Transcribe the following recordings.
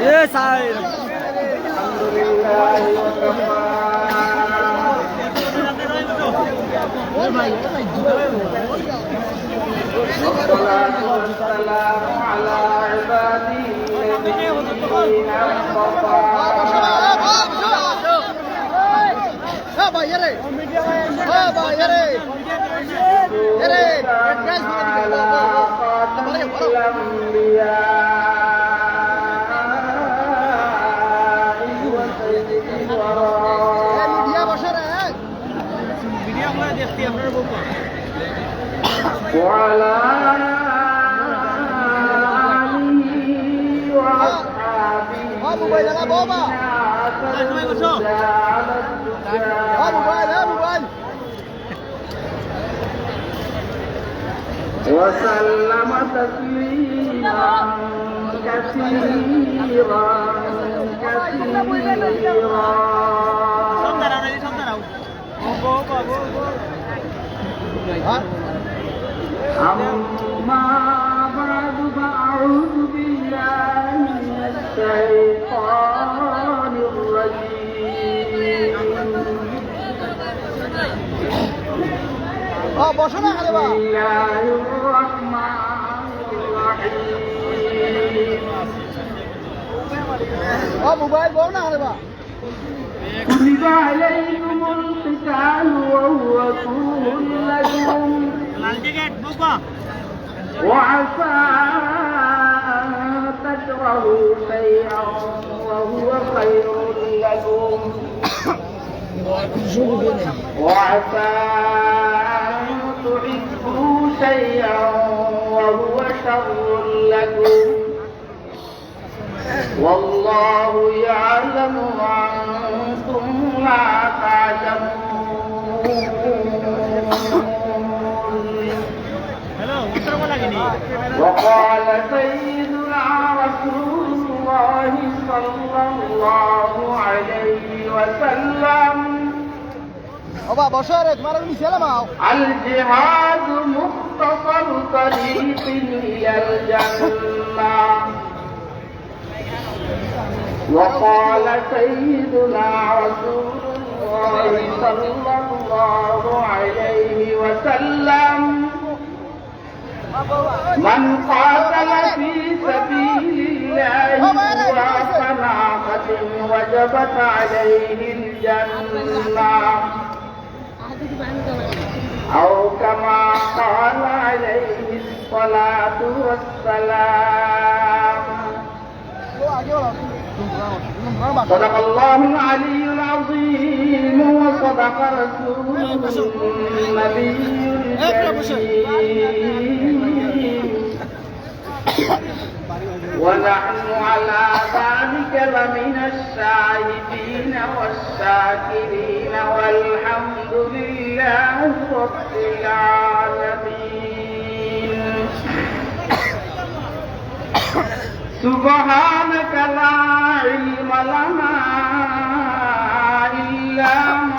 Yes, I. Baba yere. Baba yere. Vamos, vai lá, bomba! Vamos, vai lá, وسلم تسليما كثيرا كثيرا أما بعد فأعوذ بالله من الشيطان বসো না খালে বা بسم الله الرحمن الرحيم ও mobile বউ না খালে বা كتب عليكم القتال وهو كره لكم وعسى أن تكرهوا شيئا وهو خير لكم وعسى أن تحبوا شيئا وهو شر لكم. والله يعلم وأنتم لا تعلمون. وقال سيدنا رسول الله صلى الله عليه وسلم الجهاد طريق إلى الجنة. وقال سيدنا رسول الله صلى الله عليه وسلم من قاتل في سبيل الله وصناعة وجبت عليه الجنة. أو كما قال عليه الصلاة والسلام صدق الله العلي العظيم وصدق رسوله النبي الكريم ونحن على ذلك لمن الشاهدين والشاكرين والحمد لله رب العالمين. سبحانك لا علم لنا إلا ما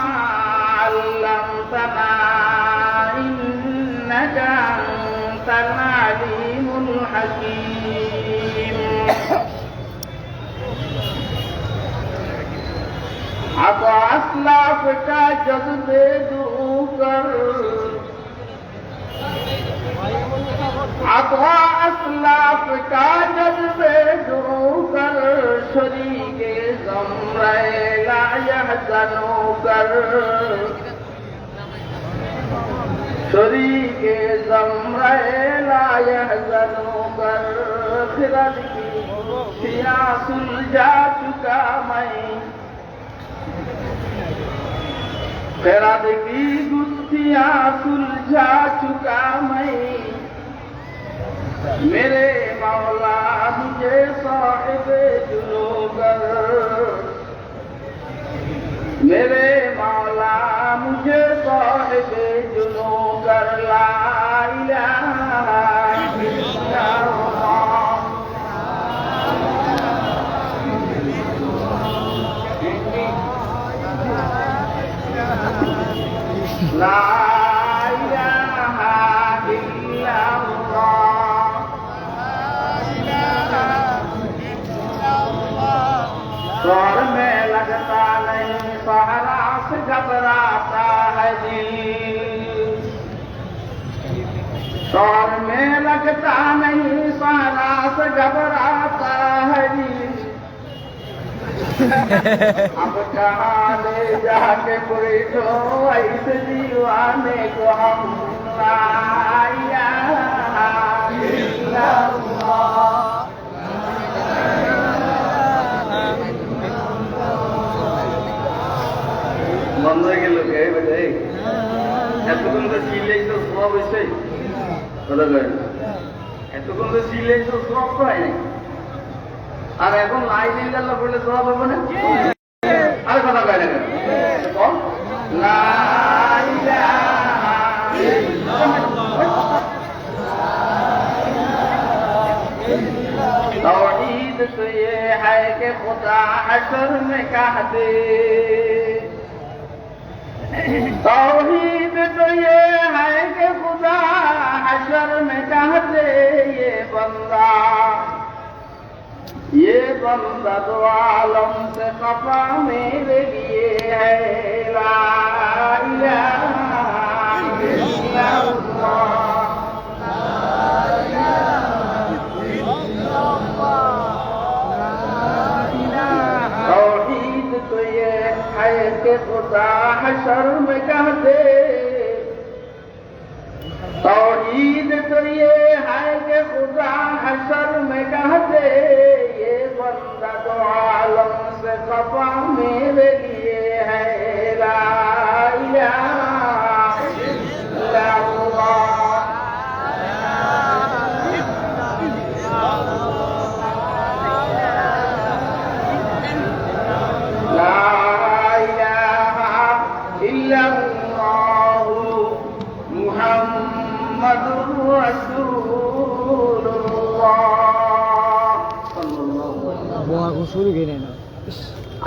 अब असलाफ का जज्बे दू कर अब असलाफ का जज्बे दू कर शरीके जमरेला यह जनो कर शरीके जमरेला यह जनो कर फिरन की सिया सुलझा चुका मैं खैरात की गुत्थियां सुलझा चुका मैं मेरे मौला मुझे साहिब जुलोगर मेरे मौला मुझे साहिब जुलोगर ला इलाहा इल्लल्लाह स्वर में लगता नहीं सहारा घबराता है दिल में लगता नहीं सहारा से घबराता है अब कहाँ ले जाके कोई तो ऐसे दीवाने को हम लाया বন্ধ হয়ে গেল কে বেটে এতক্ষণ তো সিলাই তো সব হয়েছে কথা কয় এতক্ষণ তো সিলাই তো সব তো হয় নাই আর এখন লাই লিল্লাহ বললে সব হবে না? আরে কথা কয় না কেন? খুদা হাসর মে কাহতে তো হাসর মে কাহতে বন্দা ये बंदा ये बंदा दो आलम से खफा मेरे लिए है ला इलाहा इल्लल्लाह। तौहीद तो ये है कि खुदा हशर में कह दे तौहीद तो ये है कि खुदा हशर में कह दे ये बंदा तो आलम से खफा मेरे लिए শুরু গেলে না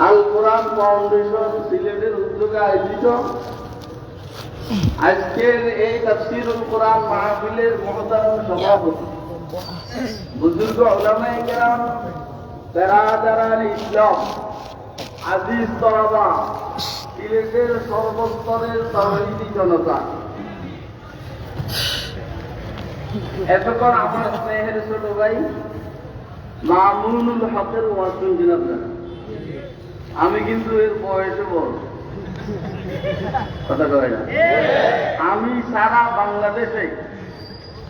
আল কোরআন ফাউন্ডেশন সিলেটের উদ্যোগে আয়োজিত। আজকের এই তাফসিরুল কোরআন মাহফিলের মহতারম সভাপতি। বুজুর্গ ওলামায়ে কেরাম, বেরাদারান ইসলাম, আজিজ তরাবা সিলেটের সর্বস্তরের তরহিদি জনতা। এতক্ষণ আমার স্নেহের ছোট ভাই মামুনুল হকের ওয়াজ শুনছেন আমি কিন্তু এর বয়সে বড়। কথা কয় না? আমি সারা বাংলাদেশে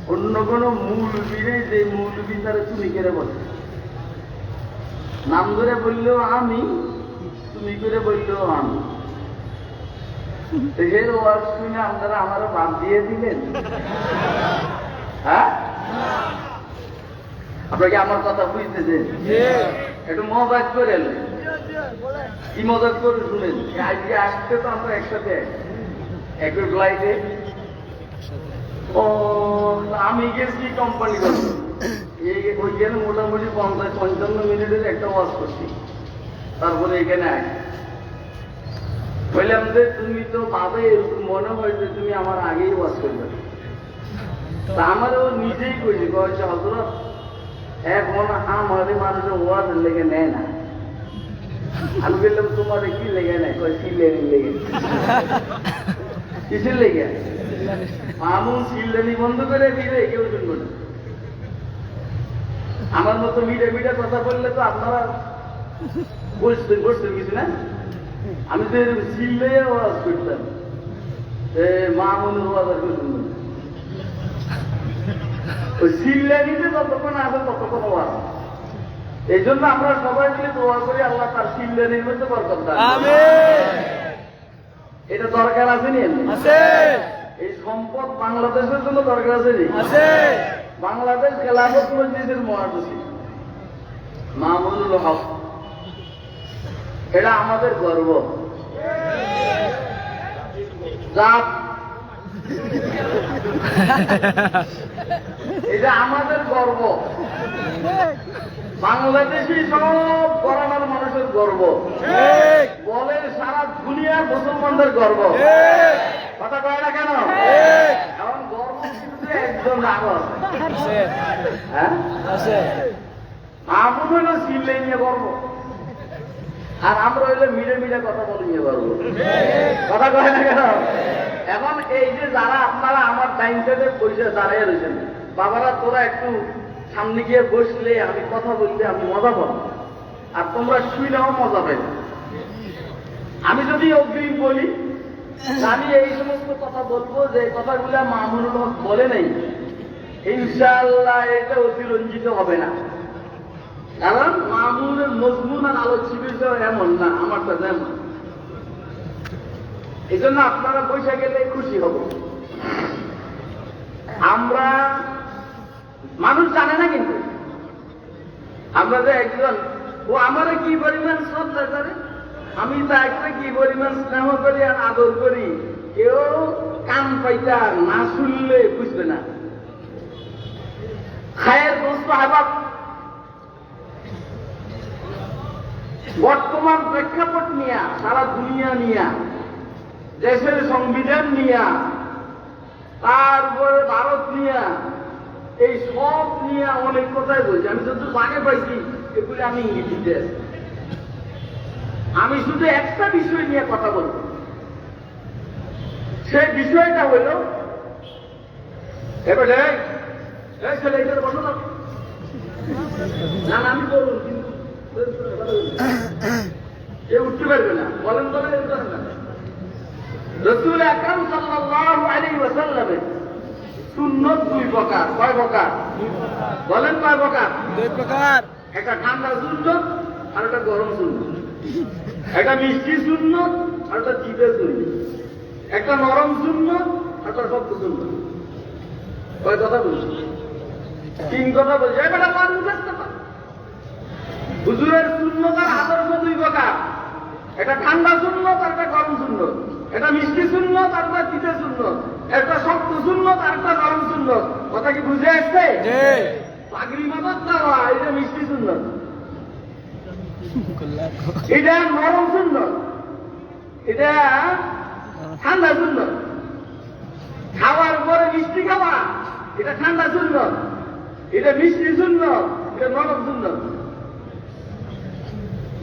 অন্য কোনো মূলবি নেই যে মূলবি তারা চুরি করে বলে। নাম ধরে বললেও আমি, তুমি করে বললেও আমি। এর ওয়াজ আপনারা আমারও বাদ দিয়ে দিলেন হ্যাঁ? আপনারা কি আমার কথা বুঝতেছেন? একটু মজাক করে কি মজাক করে শুনেন? আজকে আসতে তো আমরা একসাথে। একই ফ্লাইটে ও আমি গেছি কোম্পানি এই ওইখানে মোটামুটি পঞ্চাশ পঞ্চান্ন মিনিটের একটা ওয়াজ করছি। তারপরে এখানে আয়। বললাম যে তুমি তো ভাবে এরকম মনে হয় যে তুমি আমার আগেই ওয়াজ করবে। তা আমারও নিজেই কইছি কয়েছে হজরত এখন আমাদের মানুষের ওয়াজ লেগে নেয় না। আমি বললাম, তোমার কি লেগে নেয়? কয় সিলেনি লেগে কিসের লেগে? মামুন বন্ধ করে দিলে কেউ আমার মতো মিডে মিডে কথা বললে তো আপনারা বসতেন বসতেন কিছু না? আমি তো এরকম সিলে ওয়াজ করতাম, এ মামুনের ওয়াজ আর কেউ ওই সিল্লানিতে যতক্ষণ আছে ততক্ষণ ওয়াজ। এই জন্য আমরা সবাই মিলে দোয়া করি আল্লাহ তার সিল্লানির মধ্যে বরকত দান এটা দরকার আছে নি? আছে। এই সম্পদ বাংলাদেশের জন্য দরকার আছে নি? আছে। বাংলাদেশ খেলাফত মসজিদের মহাসচিব মামুনুল হক। এটা আমাদের গর্ব। জাত। এটা আমাদের গর্ব। বাংলাদেশি সব গরানার মানুষের গর্ব। বলে সারা দুনিয়ার মুসলমানদের গর্ব। কথা কয় না কেন? গর্ব কিন্তু একজন হ্যাঁ? হইল নিয়ে গর্ব। আর আমরা হইলে মিলে মিলে কথা বলে নিয়ে গর্ব। কথা কয় না কেন? এখন এই যে যারা আপনারা আমার টাইম সাইডে বসে দাঁড়িয়ে রয়েছেন বাবারা তোরা একটু সামনে গিয়ে বসলে আমি কথা বলতে আমি মজা পাবো। আর তোমরা শুইলেও মজা পাইবে। আমি যদি অগ্রিম বলি, আমি এই সমস্ত কথা বলব যে কথাগুলো মামুনুল হক বলে নাই। ইনশাআল্লাহ এটা অতিরঞ্জিত হবে না। কারণ মামুনের মজমুন আর আলোচ্য বিষয় এমন না, আমারটা যেমন। এই জন্য আপনারা বসে গেলে খুশি হব। আমরা মানুষ জানে না কিন্তু। আমরা যে একজন, ও আমারে কি পরিমাণ শ্রদ্ধা করে? আমি তাকে কি পরিমাণ স্নেহ করি আর আদর করি, কেউ কান পাইতা না শুনলে বুঝবে না। খায়ের দোস্ত হাবাব বর্তমান প্রেক্ষাপট নিয়া, সারা দুনিয়া নিয়া দেশের সংবিধান নিয়া, তারপরে ভারত নিয়া, এই সব নিয়ে অনেক কথাই বলছি। আমি শুধু বাগে পাইছি, এগুলি আমি ইংরেজিতে। আমি শুধু একটা বিষয় নিয়ে কথা বলব। সেই বিষয়টা হইল এবার ছেলে, এখানে বসো না। না আমি বলুন কিন্তু কেউ উঠতে পারবে না। বলেন বলেন রসুল আকরাম সাল্লাল্লাহু আলাইহি ওয়াসাল্লামের সুন্নত দুই প্রকার। কয় প্রকার? বলেন কয় প্রকার? দুই প্রকার। একটা ঠান্ডা সুন্নত আর একটা গরম সুন্নত। একটা মিষ্টি সুন্নত আর একটা চিপে সুন্নত। একটা নরম সুন্নত আর একটা শক্ত সুন্নত। কয় কথা বলছি তিন কথা বলছি মুখস্থ কর। হুজুরের শূন্যত আর আদর্শ দুই প্রকার। এটা ঠান্ডা শূন্যত আর একটা গরম শূন্যত এটা মিষ্টি শূন্যত আর একটা চিটে শূন্যত একটা শক্ত শূন্যত আর একটা নরম শূন্যত কথা কি বুঝে আসছে? পাগড়ি মাথার দেওয়া এটা মিষ্টি শূন্যত এটা নরম শূন্যত এটা ঠান্ডা শূন্যত খাওয়ার পরে মিষ্টি খাওয়া এটা ঠান্ডা শূন্যত এটা মিষ্টি শূন্যত এটা নরম শূন্যত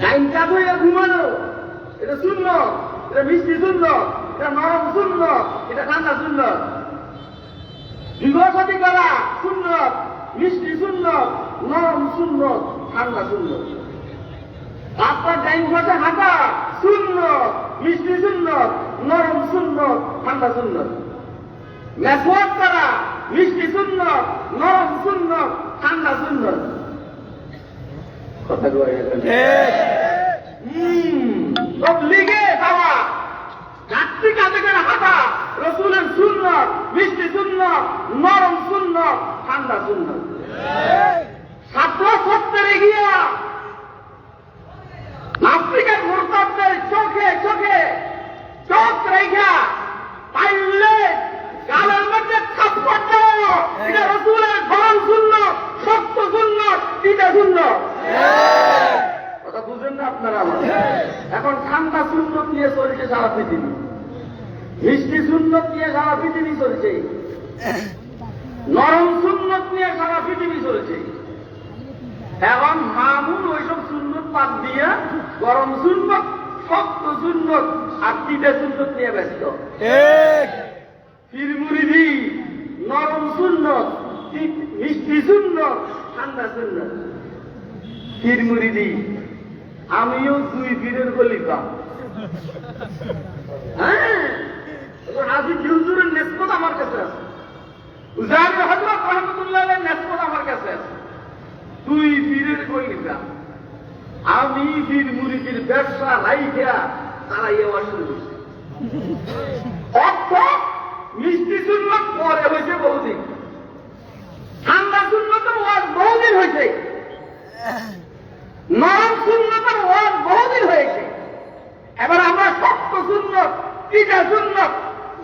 টাইম চাপ হয়ে ঘুমানো। এটা শূন্য এটা মিষ্টি শূন্য এটা নরম শূন্য এটা ঠান্ডা শূন্য বিবাহসাথী করা শূন্য মিষ্টি শূন্য নরম শূন্য ঠান্ডা শূন্য আপনার টাইম ঘটে হাঁটা শূন্য মিষ্টি শূন্য নরম শূন্য ঠান্ডা শূন্য মেসওয়াক করা মিষ্টি শূন্য নরম শূন্য ঠান্ডা শূন্য কথা সব লিগে যাওয়া। যাত্রী কাজে হাঁটা, রসুলের শূন্য মিষ্টি শূন্য নরম শূন্য ঠান্ডা শূন্য ছাত্র সত্তরে গিয়া আফ্রিকার মোরতাবদের চোখে চোখে, চোখ রেখা। পাইলে গালের মধ্যে থাপ্পড় দেওয়া। এটা রসুলের গরম শূন্য শক্ত শূন্য চিটা শূন্য কথা বুঝেন না আপনারা আমার। এখন ঠান্ডা সুন্নত নিয়ে চলছে সারা পৃথিবী। মিষ্টি সুন্নত নিয়ে সারা পৃথিবী চলছে। নরম সুন্নত নিয়ে সারা পৃথিবী চলছে। এখন মামুন ওইসব সুন্নত বাদ দিয়ে গরম সুন্নত শক্ত সুন্নত আর তিতে সুন্নত নিয়ে ব্যস্ত। ফিরমুরিদি নরম সুন্নত মিষ্টি সুন্নত ঠান্ডা সুন্নত। ফিরমুরিদি আমিও দুই পীরের খলিফা হ্যাঁ হাজি হুজুরের নেসপত আমার কাছে আছে। উজারি হজরত নেসপত আমার কাছে আছে। দুই পীরের খলিফা আমি পীর ব্যবসা তারা মিষ্টি শূন্য পরে হয়েছে বহুদিন। ঠান্ডা শূন্য তো ওয়াজ বহুদিন হয়েছে। নরম শূন্যতার ওয়াজ বহুদিন হয়েছে। এবার আমরা শক্ত শূন্য, টিকা শূন্য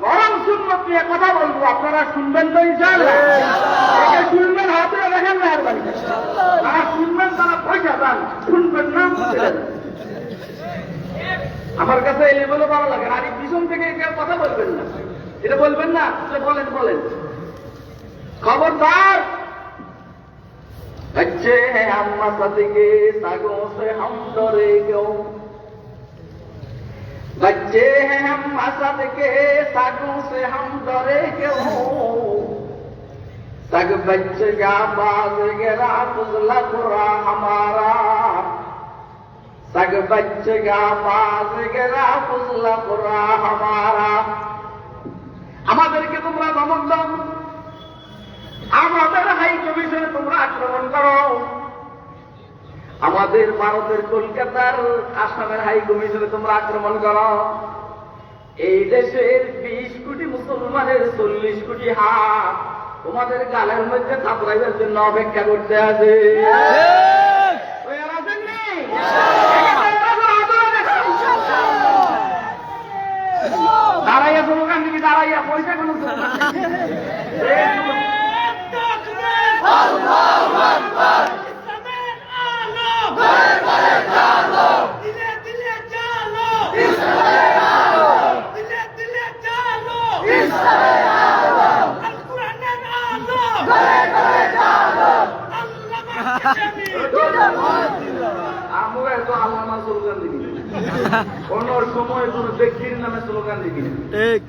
গরম শূন্য নিয়ে কথা বলব। আপনারা শুনবেন তো ইনশাআল্লাহ। একে শুনবেন, হাতে দেখেন না এর তারা শুনবেন তারা পয়সা দান, শুনবেন না আমার কাছে এই বলে ভালো লাগে আর এই পিছন থেকে কথা বলবেন না। এটা বলবেন না বলেন বলেন। খবরদার! अच्छे हैं हम मसद के सागों से हम डरे क्यों बच्चे हैं हम असद के सागों से हम डरे क्यों सग बच गया बाज गिरा फुजला बुरा हमारा सग बच गया बाज गिरा फुजला बुरा हमारा আমাদেরকে তোমরা ধমক দাও আমাদের হাই কমিশনে তোমরা আক্রমণ করো। আমাদের ভারতের কলকাতার আসামের হাই কমিশনে তোমরা আক্রমণ করো। এই দেশের বিশ কোটি মুসলমানের চল্লিশ কোটি হাত তোমাদের গালের মধ্যে থাপড়াইবার জন্য অপেক্ষা করতে আছে? দাঁড়াইয়া স্লোগান দিবি দাঁড়াইয়া পয়সা কোনো আমরা তো আল্লামা স্লোগান দিবি কোন সময় কোন ব্যক্তির নামে স্লোগান দিবি না ঠিক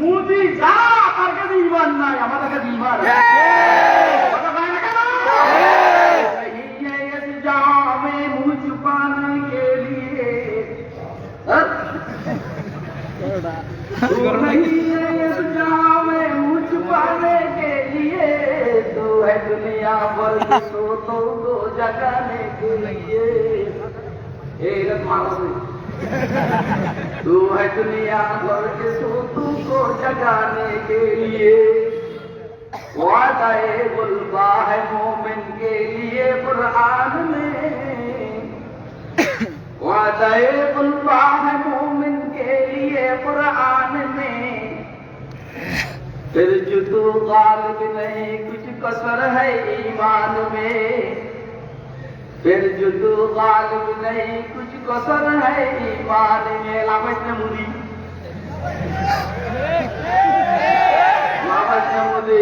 মুদি যা তার কাছে ইমান নাই আমাদের কাছে ইমান আছে। কথা কয় না কেন? नहीं है इस जाम में मुंह छुपाने के लिए हाँ? तू नहीं है इस जाम में मुंह छुपाने के लिए तू है दुनिया भर के सोतों को जगाने के लिए ए रत मानस तू है दुनिया भर के सोतों को जगाने के लिए। वादाए गुलबा है मोमिन के लिए कुरान में। वादाए गुलबा है मोमिन के लिए कुरान में। फिर जो तू गालिब नहीं, कुछ कसर है ईमान में। फिर जुदू गालिब नहीं कुछ कसर है ईमान में लामच नमूदी लामच नमूदी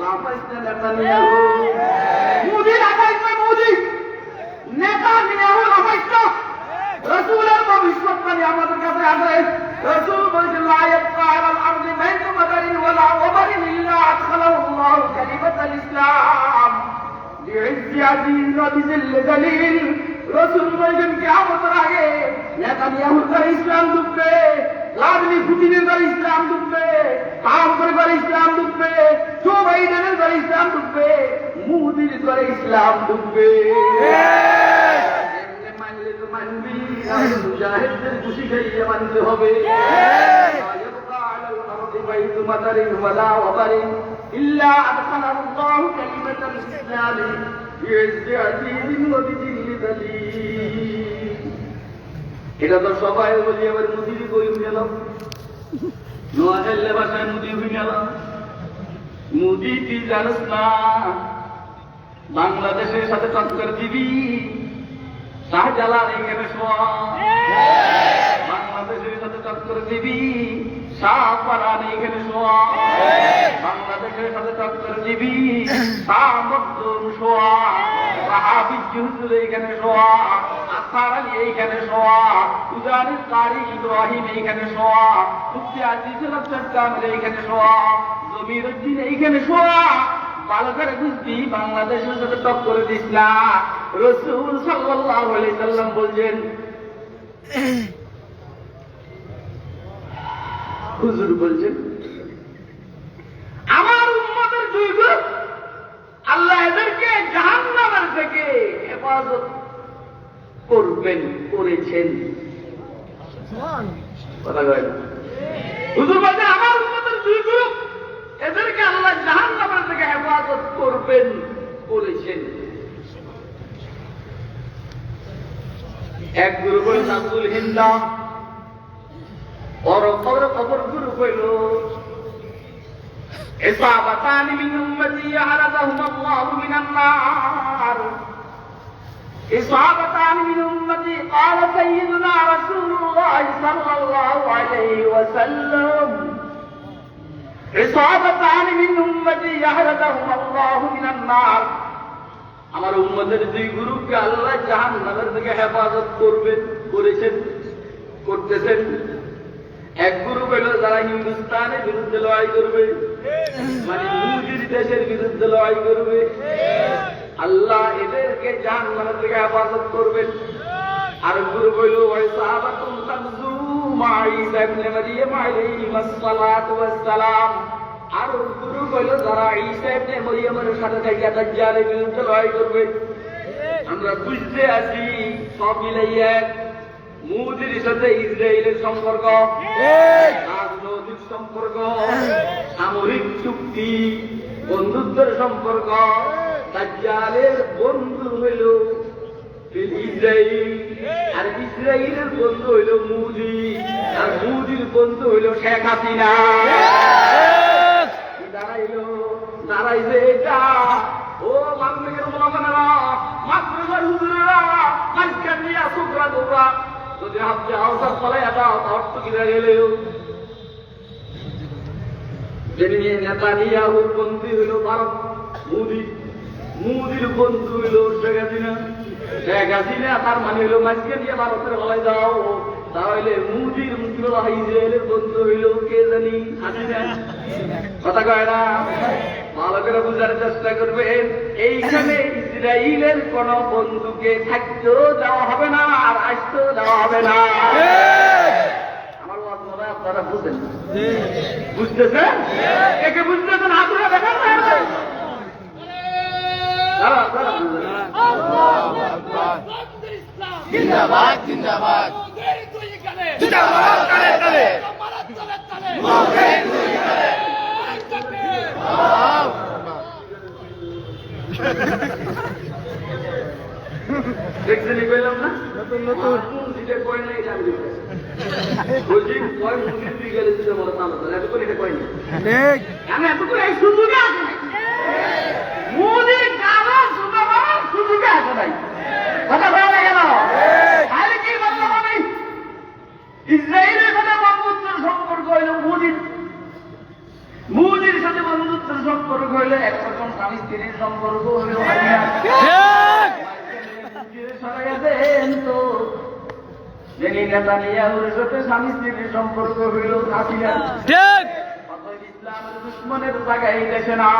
लामच नेतन्याहू मोदी लामच में मोदी नेता नेहू लामच रसूल और भविष्य पर हमारे कैसे आ रहे रसूल নেতানিয়াহুর ঘরে ইসলাম ঢুকবে লাদলি পুতিনের ঘরে ইসলাম ঢুকবে কাম করে ঘরে ইসলাম ঢুকবে জো বাইডেনের ঘরে ইসলাম ঢুকবে মুদির ঘরে ইসলাম ঢুকবে এমনি মানলে তো মানবি আর মুজাহিদদের খুশি খাইয়ে মানতে হবে يبقى على الأرض بيت مطر ولا وبر إلا أدخله الله كلمة الإسلام بعز عزيز وبذل ذليل এটা তো সবাই বলি আবার মুদিরি বই গেল নোয়াখালী ভাষায় মুদি হয়ে মুদি তুই জানিস না, বাংলাদেশের সাথে টক্কর দিবি। শাহজালাল এখানে বাংলাদেশের সাথে টক্কর দিবি। শাহ শাহপারান এখানে শোয়া। শাহ সাহাবিজ হুজুর এখানে শোয়া। আসার আলী এইখানে কারি এইখানে এইখানে এইখানে করে বাংলাদেশের সাথে টক্কর দিস না। রসুল সাল্লাল্লাহু সাল্লাম বলছেন, হুজুর বলছেন, আমার দুই গ্রুপ আল্লাহ এদেরকে জাহান্নামের থেকে হেফাজত করবেন করেছেন। কথা কয় হুজুর বলছেন আমার উম্মতের দুই গ্রুপ এদেরকে আল্লাহ জাহান্নামের থেকে হেফাজত করবেন করেছেন। এক গ্রুপ হল নাসুল হিন্দা ওর খবর খবর গুরু কইল إصابتان من أمتي عرضهما الله من النار إصابتان من أمتي قال سيدنا رسول الله صلى الله عليه وسلم إصابتان من أمتي يهرزهما الله من النار আমার উম্মতের দুই গুরুকে আল্লাহ জাহান নামের থেকে হেফাজত করবেন করেছেন করতেছেন এক গুরু হইল যারা হিন্দুস্তানের বিরুদ্ধে লড়াই করবে মানে মুজির দেশের বিরুদ্ধে লড়াই করবে আল্লাহ এদেরকে জাহান নামের থেকে হেফাজত করবেন। আর গুরু হইল ওই সাহাবাতুল তানজু মাই ইবনে মারিয়াম আলাইহিস সালাতু ওয়াস সালাম। আর গুরু হইল যারা ঈসা ইবনে মারিয়ামের সাথে থেকে দাজ্জালের বিরুদ্ধে লড়াই করবে আমরা বুঝতে আছি সব মিলাই এক মুদির সাথে ইসরায়েলের সম্পর্ক। সম্পর্ক, সামরিক চুক্তি, বন্ধুত্বের সম্পর্ক, দাজ্জালের বন্ধু হইল আর ইসরায়েলের বন্ধু হইল মুদি আর মুদির বন্ধু হইল শেখ হাসিনা। দাঁড়াইছে এটা? ও যদি আওতার ফলাই এটা অর্থ কিনা গেলেও নেতানিয়াহুর বন্ধু হইল ভারত। মোদি, মোদির বন্ধু শেখ হাসিনা শেখ হাসিনা তার মানে দিয়ে ভারতের যাও তাহলে ইসরায়েলের বন্ধু হইল কে জানি? কথা কয় না? ভালো করে বুঝার চেষ্টা করবেন এইখানে ইসরায়েলের কোন বন্ধুকে থাকতেও দেওয়া হবে না আর আসতেও দেওয়া হবে না আমার ওয়াজ মনে হয় আপনারা বুঝেন বুঝতেছেন একে বুঝতেছেন হাতুরা দেখেন না দাঁড়া, দাঁড়া, বুঝেন। জিন্দাবাদ জিন্দাবাদ। জিন্দাবাদ কালে কালে। দেখছেন কইলাম না? নতুন নতুন। যেটা কয় না এটা আমি গেলে এতক্ষণ এই সুযোগে আসে নাই। মুদি কারও সুযোগ সুযোগে আসে নাই। কথা বলা না তাহলে কি বলল আমি? ইসরায়েলের সাথে বন্ধুত্বের সম্পর্ক হইল মুদির মুদির সাথে বন্ধুত্বের সম্পর্ক হইলে একরকম স্বামী স্ত্রীর সম্পর্ক হইল যিনি নেতানিয়াহুর সাথে স্বামী স্ত্রীর সম্পর্ক হইল হাসিনা ঠিক। ইসলামের দুশ্মনের জায়গায় দেশে না।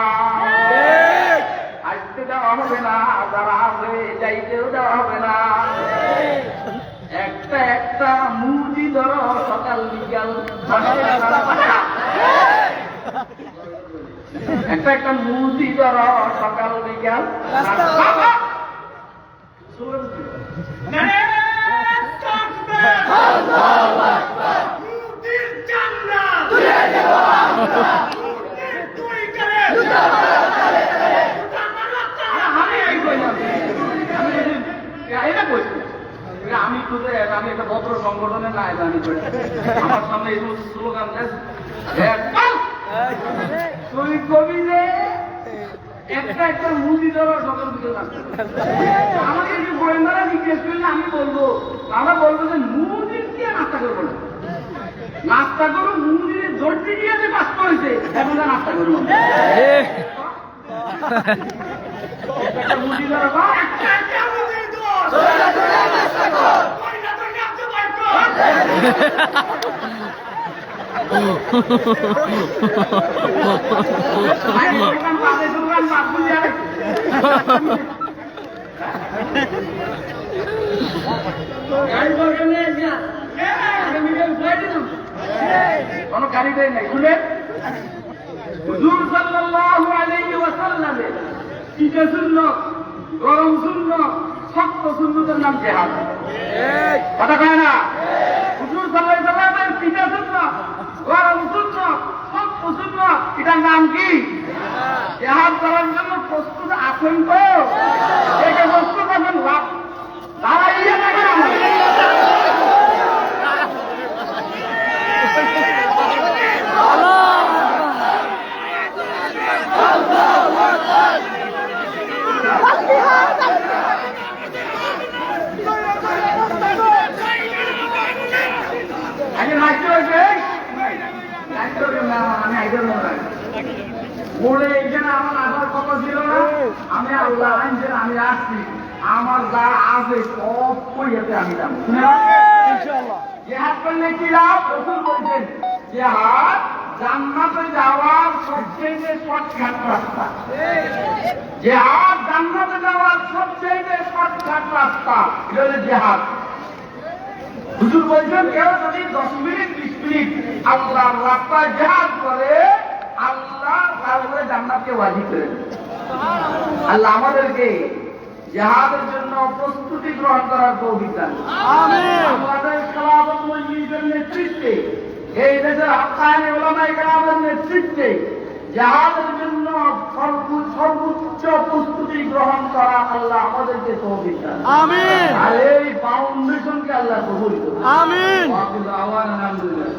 আসতে দেওয়া হবে না যারা আছে যাইতেও দেওয়া হবে না। একটা একটা মুদি ধর সকাল বিকাল একটা একটা মুদি ধর সকাল বিকাল আমি কইলাম। আমি একটা ভদ্র সংগঠনের না এটা আমি কই। আমার সামনে এই সমস্ত স্লোগান! তুই কবি যে একটা মুদি ধরো সকাল বিকেল আমাকে গোয়েন্দারা জিজ্ঞেস করলে আমি বলব আমরা বলব যে মুদির দিয়ে নাস্তা করব না? নাস্তা করো মুদির ধরতে গিয়ে যে পাস করেছে এখন যা নাস্তা করব দোকান বাবু যায় গাড়ি দরকার নেই আজকে। আগে মিডিয়াম খুলে দিলাম। কোনো গাড়ি দেয় নাই খুলে হুজুর সাল্লাল্লাহু আলাইহি ওয়াসাল্লামের পিঠে শূন্য গরম শূন্য শক্ত শূন্যদের নাম জেহাদ কথা কয় না? হুজুর সাল্লাল্লাহু আলাইহি ওয়াসাল্লামের পিঠে শূন্য গরম শূন্য শূন্য এটার নাম কি? জেহাদ করার জন্য প্রস্তুত আছেন তো? একে প্রস্তুত আছেন দাঁড়াইয়া দেখেন। আপনি আল্লাহ আনছেন আমি আসছি আমার যা আছে সব কইয়াতে আমি যাব জেহাদ করলে কি লাভ? রসুল বলছেন জেহাদ জান্নাতে যাওয়ার সবচেয়ে শর্টকাট রাস্তা। জেহাদ জান্নাতে যাওয়ার সবচেয়ে শর্টকাট রাস্তা এটা হলো জেহাদ। হুজুর বলছেন কেউ যদি দশ মিনিট বিশ মিনিট আল্লাহর রাস্তায় জেহাদ করে আল্লাহ তার উপরে জান্নাতকে ওয়াজিব করে আল্লাহ আমাদেরকে জেহাদের জন্য প্রস্তুতি গ্রহণ করার তৌফিক দান আমাদের খেলাফত মজলিসের নেতৃত্বে এই দেশের হাক্কানি কেরামের নেতৃত্বে জাহাদের জন্য সর্বোচ্চ প্রস্তুতি গ্রহণ করা আল্লাহ আমাদেরকে তৌফিক দান। আমিন। আর এই ফাউন্ডেশনকে আল্লাহ কবুল করুন। আমিন। আলহামদুলিল্লাহ।